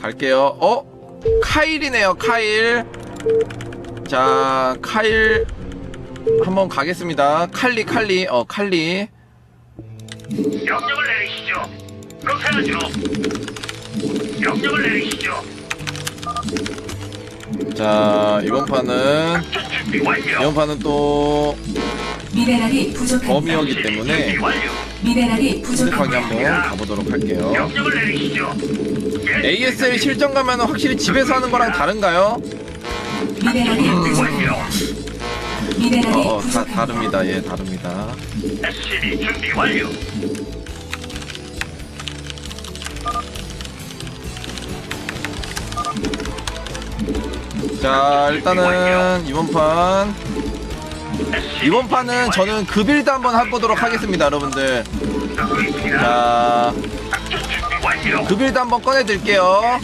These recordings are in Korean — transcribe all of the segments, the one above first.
갈게요. 어? 카일이네요, 카일. 자, 카일. 한번 가겠습니다. 칼리, 칼리. 어, 칼리. 명령을 내리시죠. 그렇게 하죠. 명령을 내리시죠. 자, 이번 판은. 이번 판은 또 미네랄이 부족합니다. 범위였기 때문에 준비 완료. 미네랄이 부족합니다. 한번 가보도록 할게요. 명령을 내리시죠. 예, ASL 실전 가면 확실히 집에서 하는 거랑 다른가요? 미네랄이 부족. 완료. 미네랄이 어, 어, 다 부족합니다. 다릅니다. 예, 다릅니다. SCB 준비 완료. 자, 일단은 이번 판 이번 판은 저는 그 빌드 한번 해보도록 하겠습니다, 여러분들. 자, 완료. 그 한번 꺼내드릴게요.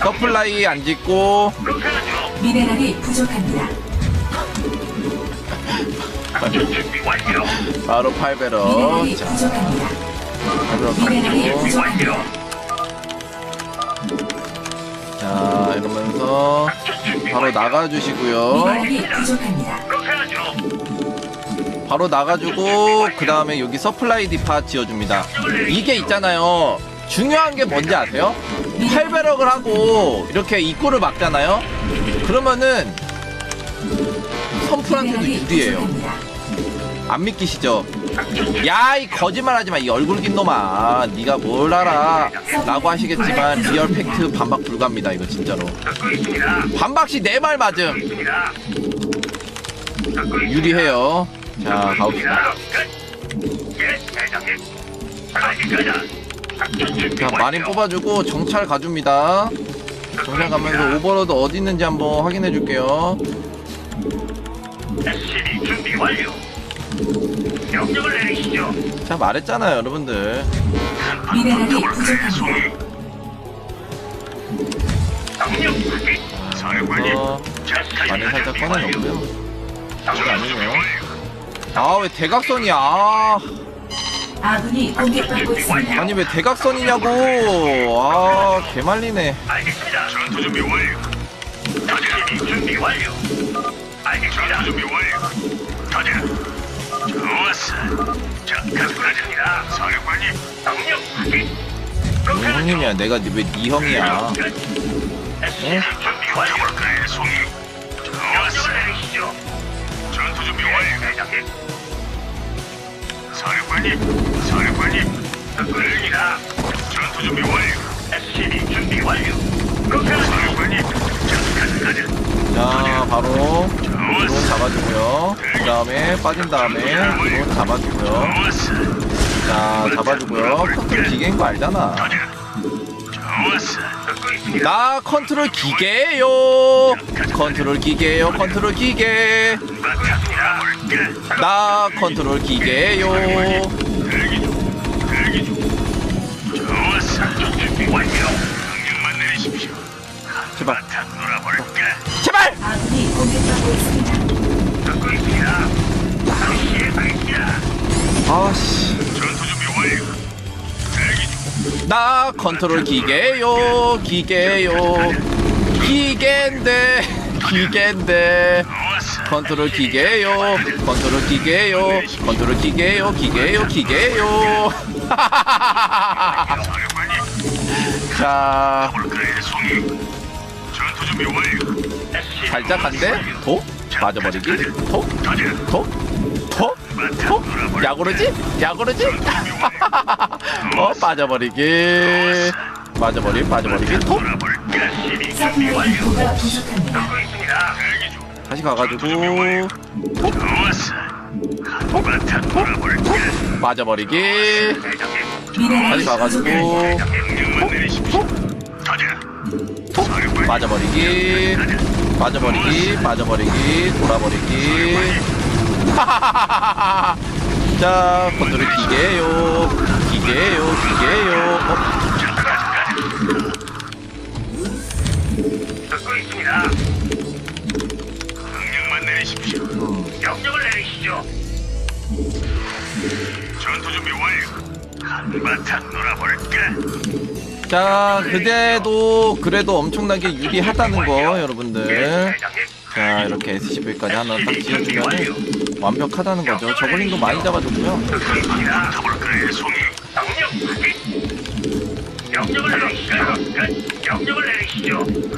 서플라이 안 짓고. 미네랄이 부족합니다. 바로 8배러. 미네랄이 자, 부족합니다. 8배러 미네랄이 갖고 부족합니다. 자, 이러면서 바로. 나가주시고요. 바로 나가주고 그 다음에 여기 서플라이 디파 지어줍니다. 이게 있잖아요. 중요한 게 뭔지 아세요? 8배럭을 하고 이렇게 입구를 막잖아요. 그러면은 선풀한테도 유리해요. 안 믿기시죠? 야 이 거짓말하지 마 이 얼굴 긴 놈아 네가 뭘 알아 라고 하시겠지만 리얼 팩트 반박 불가입니다 이거 진짜로. 반박시 내 말 맞음. 유리해요 자 가봅시다 자. 마린 뽑아주고 정찰 가줍니다 정찰 가면서 오버로드 어디 있는지 한번 확인해 줄게요 준비 완료. 명령을 내리시죠. 자 말했잖아요 여러분들 미네랄이 부족합니다. 명령 확인. 사령관님. 그래서 마린 살짝 꺼내놓고요 저게 아니네요. 아 왜 대각선이야 아, 아군이 공격받고 있습니다. 아니 왜 대각선이냐고 아 개말리네 알겠습니다. 전투 준비 완료. SCB 준비 완료. 알겠습니다. 준비 완료. 가자. 좋았어. 자, 가겠습니다. 사령관님. 명령 확인. 무슨 형님이야 내가 왜 네 형이야 SCB 준비 완료. 그래, 송이. 좋았어. 내리시죠. 전투 준비 완료. 대장님. 사령관님, 사령관님, 듣고 있습니다. 전투 준비 완료. SCB 준비 완료. 자, 바로 드론 잡아주고요 그 다음에 빠진 다음에 드론 잡아주고요. 자 잡아주고요 컨트롤 기계인 거 알잖아. 나 컨트롤 기계요 컨트롤 기계요 컨트롤 기계? 나 컨트롤 기계요 제발. 제발 아군이 공격받고. 아씨 전투 준비. 나 컨트롤 기계요 기계요 기계인데 기계인데. 컨트롤 기계요 컨트롤 기계요 컨트롤 기계요 기계요 기계요 자 살짝 한데? 도 맞아버리기 놀아볼까? 야구르지? 야구르지? 어. 듣고 있습니다. 대기. 중. 다시 가가지고. 좋았어. 한바탕 놀아볼까? 빠져버리기. 대장님, 다시 가가지고. 부족 사령관님, 빠져버리기 빠져버리기 빠져버리기 돌아버리기 자 컨트롤 기계요 기계요 기계요 어, 듣고 있습니다. 명령만 내리십시오. 명령을 내리시죠. 전투 준비 완료. 한바탕 놀아볼까? 자 그래도 그래도 엄청나게 유리하다는 거 여러분들. 자 이렇게 SCV까지 하나 딱 지어주면 완벽하다는 거죠 저글링도 많이 잡아줬고요.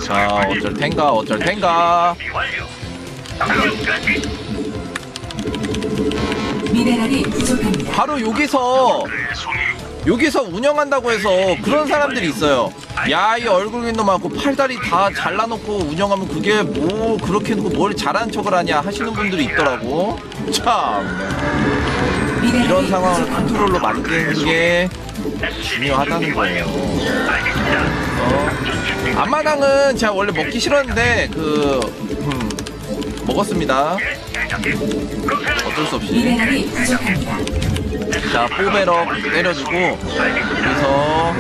자 어쩔 텐가 어쩔 텐가. 미네랄이 부족합니다. 바로 여기서. 여기서 운영한다고 해서 그런 사람들이 있어요. 야, 이 얼굴인도 많고 팔다리 다 잘라놓고 운영하면 그게 뭐 그렇게 놓고 뭘 잘하는 척을 하냐 하시는 분들이 있더라고. 참 이런 상황을. 컨트롤로 만드는 게 중요하다는 거예요. 어, 앞마당은 제가 원래 먹기 싫었는데 그 음, 먹었습니다. 예, 대장님. 그렇게 어쩔 수 없이. 미네랄이 부족합니다. 자, 뽀베럭 때려주고 여기서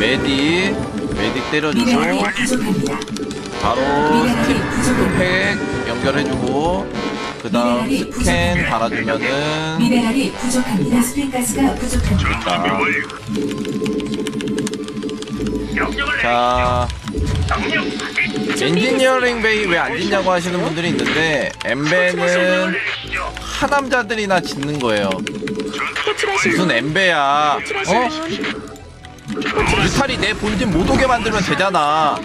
메디 메딕 때려주고 미네랄이 부족합니다. 바로 미네랄이 부족합니다. 팩 연결해주고 그 다음 스캔 달아주면은 미네랄이 부족합니다. 스피가스가 부족합니다. 준비 완료. 명령을 자 내리시죠. 엔지니어링 베이 왜 안 짓냐고 하시는 분들이 있는데 엠베는. 하남자들이나 짓는 거예요 무슨 엠베야 어? 뮤탈이 내 본진 못 오게 만들면 되잖아.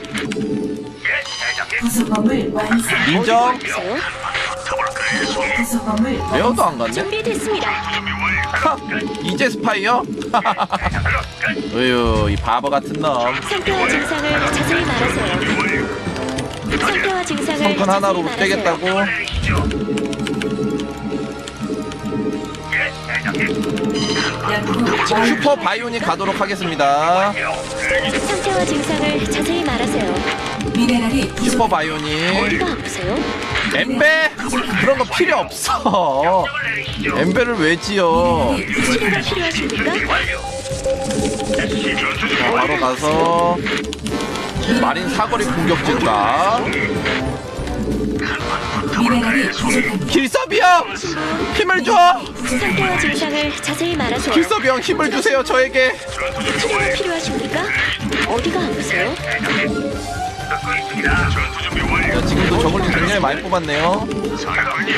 인정? 부속범을 레어도. 안 갔네? 준비됐습니다. 하! 이제 스파이요? 으유 이 바보 같은 놈 상태와 증상을 자세히 말하세요. 상태와 증상을 성큰 하나로 못 말하세요. 되겠다고. 슈퍼 바이오닉 가도록 하겠습니다 상태와 증상을 자세히 말하세요. 미네랄이 슈퍼. 바이오닉 어디가 아프세요? 엠베 그런 거 필요 없어. 엠베를 왜 지어 치료가 필요하십니까? 자, 바로 가서 마린 사거리 공격 증가 미네랄이 부족합니다. 길섭이 형 힘을 줘 상태와 증상을 자세히 말하세요. 길섭이 형 힘을 주세요 저에게 치료가 필요하십니까? 어디가 아프세요? 듣고 있습니다. 전투 준비 완료. 야, 지금도 저걸링 굉장히 많이 뽑았네요.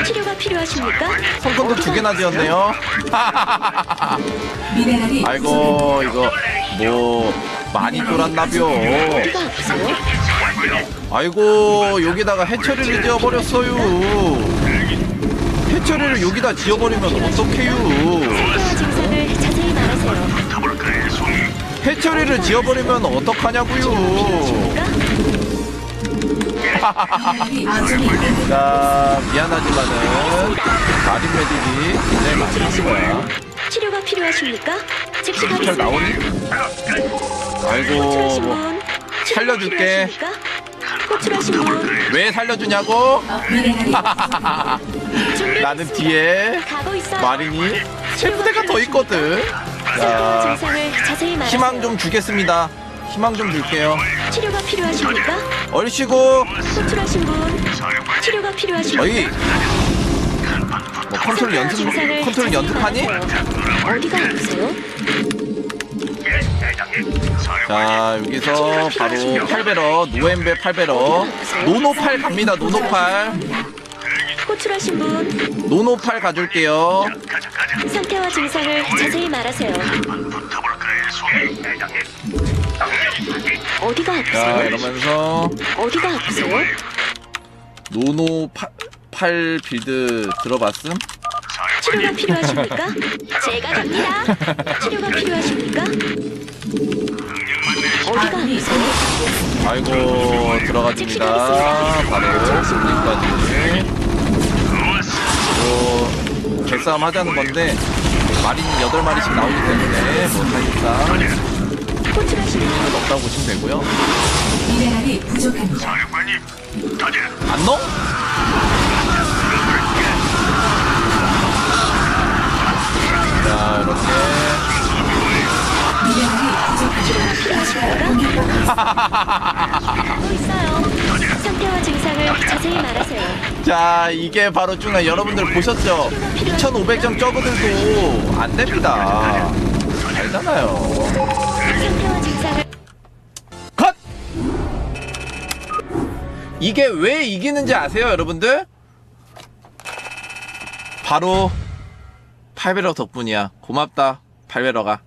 치료가 필요하십니까? 성권도 두 개나 지었네요 미네랄이 아이고 이거 뭐 많이 돌았나벼 어디가 아프세요? 아이고 여기다가 해처리를 지어버렸어요 해처리를 여기다 지어버리면 어떡해요 상태와 증상을 자세히 말하세요. 더블클의 송이. 해처리를 지어버리면 어떡하냐고요 필요하십니까? 자 미안하지만은 마린 메딕이 굉장히 많이 거야 치료가 필요하십니까? 즉시 잘 가겠습니다. 나오니? 아이고 호출하신 뭐분 살려줄게. 필요하십니까? 호출하신 분 왜 살려주냐고? 준비됐습니다. 나는 뒤에 가고 있어요. 마린이 세 부대가 더 있거든 자 증상을 자세히 말하세요. 희망 좀 주겠습니다 희망 좀 줄게요 치료가 필요하십니까? 얼씨구 호출하신 분. 치료가 필요하십니까? 어이 뭐 컨트롤 연습 증상을 컨트롤 자세히 연습하니? 말하세요. 어디가 아프세요? 사령관님. 자 여기서 바로 8배러 노엠베 8배러 노노팔 갑니다 노노팔 호출하신 분 노노팔 가줄게요. 상태와 증상을 자세히 말하세요. 어디가 자 아프세요? 이러면서 어디가 아프세요? 노노팔 팔 빌드 들어봤음? 치료가 필요하십니까? 제가 갑니다. 치료가 필요하십니까? 어디가 아프세요? 아이고 들어가줍니다 바로 여기까지 뭐 개싸움 하자는 건데 마린 8마리씩 나오기 때문에 뭐호 분 힘은 없다고 보시면 되고요 미네랄이 부족합니다. 사령관님. 가자. 안 넣어? 자 이렇게 있어요. 상태와 증상을 자세히 말하세요. 자 이게 바로 중간 여러분들 보셨죠? 2500점 적어들도 안 됩니다 알잖아요 컷! 이게 왜 이기는지 아세요, 여러분들? 바로 팔베러 덕분이야. 고맙다, 팔베러가.